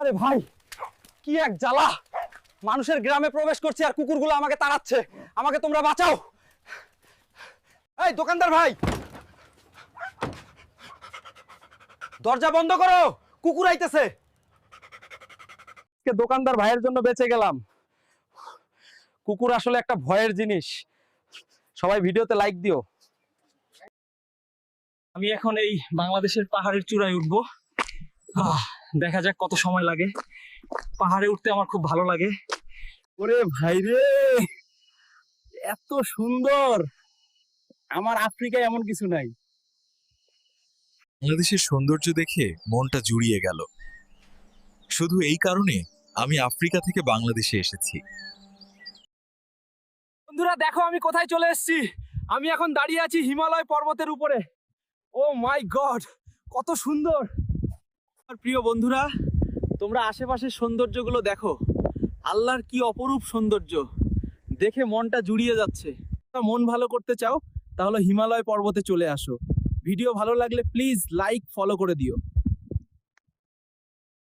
আরে ভাই কি এক জ্বালা। মানুষের গ্রামে প্রবেশ করছে আর কুকুরগুলো আমাকে তাড়াচ্ছে। আমাকে তোমরা বাঁচাও। এই দোকানদার ভাই দরজা বন্ধ করো কুকুর আইতেছে। দোকানদার ভাইয়ের জন্য বেঁচে গেলাম। কুকুর আসলে একটা ভয়ের জিনিস। সবাই ভিডিওতে লাইক দিও। আমি এখন এই বাংলাদেশের পাহাড়ের চূড়ায় উঠবো। আহ, দেখা যাক কত সময় লাগে। পাহাড়ে উঠতে আমার খুব ভালো লাগে। ওরে ভাই রে! এত সুন্দর! আমার আফ্রিকায় এমন কিছু নাই। বাংলাদেশের সৌন্দর্য দেখে মনটা জুড়িয়ে গেল। শুধু এই কারণে আমি আফ্রিকা থেকে বাংলাদেশে এসেছি। বন্ধুরা দেখো আমি কোথায় চলে এসেছি। আমি এখন দাঁড়িয়ে আছি হিমালয় পর্বতের উপরে। ও মাই গড কত সুন্দর! আমার প্রিয় বন্ধুরা, তোমরা আশেপাশের সৌন্দর্যগুলো দেখো। আল্লাহর কি অপরূপ সৌন্দর্য। দেখে মনটা জুড়িয়ে যাচ্ছে। মন ভালো করতে চাও, তাহলে হিমালয় পর্বতে চলে আসো। ভিডিও ভালো লাগলে প্লিজ লাইক, ফলো করে দিও।